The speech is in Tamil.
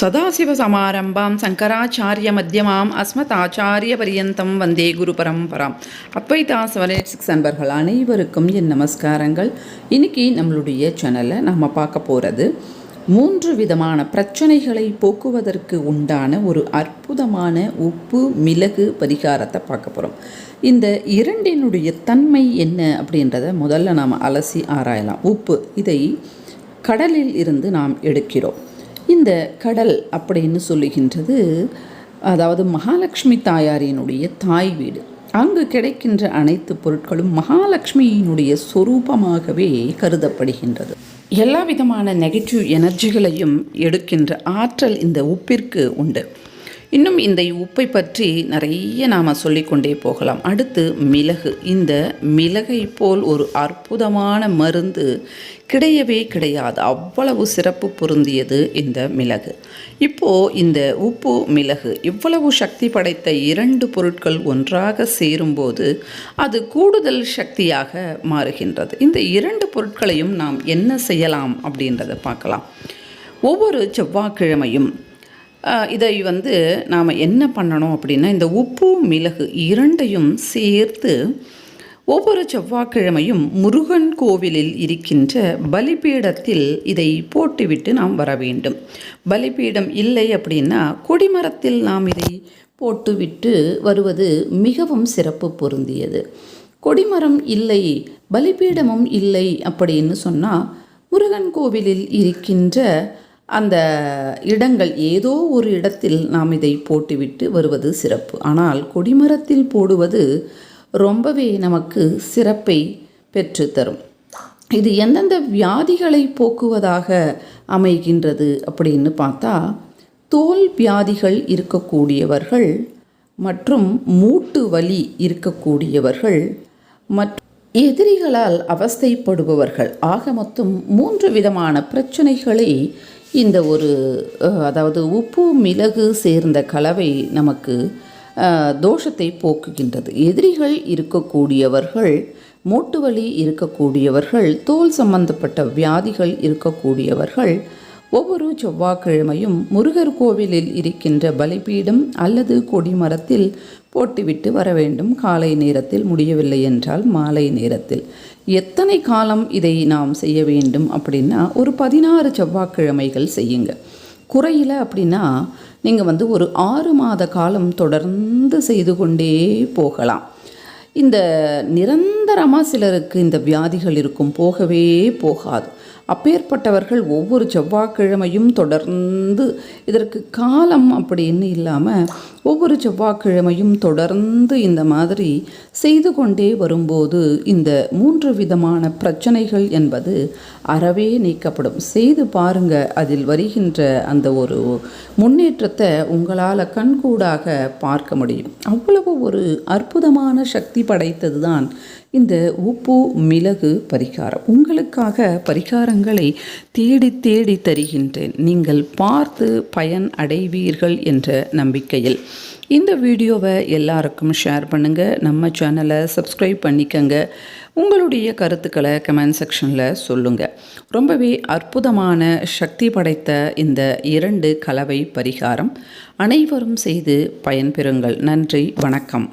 சதாசிவசமாரம்பாம் சங்கராச்சாரிய மத்தியமாம் அஸ்மதாச்சாரிய பரியந்தம் வந்தே குரு பரம்பராம் அத்வைதா சிக்ஸ் அன்பர்கள் அனைவருக்கும் என் நமஸ்காரங்கள். இன்னைக்கு நம்மளுடைய சேனலில் நம்ம பார்க்க போகிறது மூன்று விதமான பிரச்சனைகளை போக்குவதற்கு உண்டான ஒரு அற்புதமான உப்பு மிளகு பரிகாரத்தை பார்க்க போகிறோம் இந்த இரண்டினுடைய தன்மை என்ன அப்படின்றத முதல்ல நாம் அலசி ஆராயலாம். உப்பு இதை கடலில் இருந்து நாம் எடுக்கிறோம். இந்த கடல் அப்படின்னு சொல்லுகின்றது அதாவது மகாலட்சுமி தாயாரினுடைய தாய் வீடு. அங்கு கிடைக்கின்ற அனைத்து பொருட்களும் மகாலட்சுமியினுடைய சொரூபமாகவே கருதப்படுகின்றது. எல்லா விதமான நெகட்டிவ் எனர்ஜிகளையும் எடுக்கின்ற ஆற்றல் இந்த உப்பிற்கு உண்டு. இன்னும் இந்த உப்பை பற்றி நிறைய நாம் சொல்லிக்கொண்டே போகலாம். அடுத்து மிளகு. இந்த மிளகை போல் ஒரு அற்புதமான மருந்து கிடையவே கிடையாது. அவ்வளவு சிறப்பு பொருந்தியது இந்த மிளகு. இப்போது இந்த உப்பு மிளகு இவ்வளவு சக்தி படைத்த இரண்டு பொருட்கள் ஒன்றாக சேரும்போது அது கூடுதல் சக்தியாக மாறுகின்றது. இந்த இரண்டு பொருட்களையும் நாம் என்ன செய்யலாம் அப்படின்றத பார்க்கலாம். ஒவ்வொரு செவ்வாய்க்கிழமையும் இதை வந்து நாம் என்ன பண்ணணும் அப்படின்னா இந்த உப்பு மிளகு இரண்டையும் சேர்த்து ஒவ்வொரு செவ்வாய்க்கிழமையும் முருகன் கோவிலில் இருக்கின்ற பலிபீடத்தில் இதை போட்டுவிட்டு நாம் வர வேண்டும். பலிபீடம் இல்லை அப்படின்னா கொடிமரத்தில் நாம் இதை போட்டுவிட்டு வருவது மிகவும் சிறப்பு பொருந்தியது. கொடிமரம் இல்லை பலிபீடமும் இல்லை அப்படின்னு சொன்னால் முருகன் கோவிலில் இருக்கின்ற அந்த இடங்கள் ஏதோ ஒரு இடத்தில் நாம் இதை போட்டுவிட்டு வருவது சிறப்பு. ஆனால் கொடிமரத்தில் போடுவது ரொம்பவே நமக்கு சிறப்பை பெற்றுத்தரும். இது எந்தெந்த வியாதிகளை போக்குவதாக அமைகின்றது அப்படின்னு பார்த்தா தோல் வியாதிகள் இருக்கக்கூடியவர்கள் மற்றும் மூட்டு வலி இருக்கக்கூடியவர்கள் மற்றும் எதிரிகளால் அவஸ்தைப்படுபவர்கள். ஆக மொத்தம் மூன்று விதமான பிரச்சனைகளை இந்த ஒரு அதாவது உப்பு மிளகு சேர்ந்த கலவை நமக்கு தோஷத்தை போக்குகின்றது. எதிரிகள் இருக்கக்கூடியவர்கள் மூட்டு வலி இருக்கக்கூடியவர்கள் தோல் சம்பந்தப்பட்ட வியாதிகள் இருக்கக்கூடியவர்கள் ஒவ்வொரு செவ்வாய்க்கிழமையும் முருகர் கோவிலில் இருக்கின்ற பலிபீடம் அல்லது கொடிமரத்தில் போட்டுவிட்டு வர வேண்டும். காலை நேரத்தில் முடியவில்லை என்றால் மாலை நேரத்தில். எத்தனை காலம் இதை நாம் செய்ய வேண்டும் அப்படின்னா ஒரு பதினாறு செவ்வாய்க்கிழமைகள் செய்யுங்க. குறையில அப்படின்னா நீங்கள் வந்து ஒரு ஆறு மாத காலம் தொடர்ந்து செய்து கொண்டே போகலாம். இந்த நிரந்தரமாக சிலருக்கு இந்த வியாதிகள் இருக்கும் போகவே போகாது. அப்பேற்பட்டவர்கள் ஒவ்வொரு செவ்வாய்க்கிழமையும் தொடர்ந்து இதற்கு காலம் அப்படின்னு இல்லாமல் ஒவ்வொரு செவ்வாய்க்கிழமையும் தொடர்ந்து இந்த மாதிரி செய்து கொண்டே வரும்போது இந்த மூன்று விதமான பிரச்சனைகள் என்பது அறவே நீக்கப்படும். செய்து பாருங்க அதில் வருகின்ற அந்த ஒரு முன்னேற்றத்தை உங்களால் கண்கூடாக பார்க்க முடியும். அவ்வளவு ஒரு அற்புதமான சக்தி சக்தி படைத்ததுதான் இந்த உப்பு மிளகு பரிகாரம். உங்களுக்காக பரிகாரங்களை தேடி தேடி தருகின்றேன். நீங்கள் பார்த்து பயன் அடைவீர்கள் என்ற நம்பிக்கையில். இந்த வீடியோவை எல்லாருக்கும் ஷேர் பண்ணுங்கள் நம்ம சேனலை சப்ஸ்கிரைப் பண்ணிக்கங்க. உங்களுடைய கருத்துக்களை கமெண்ட் செக்ஷனில் சொல்லுங்கள் ரொம்பவே அற்புதமான சக்தி படைத்த இந்த இரண்டு கலவை பரிகாரம். அனைவரும் செய்து பயன்பெறுங்கள். நன்றி வணக்கம்.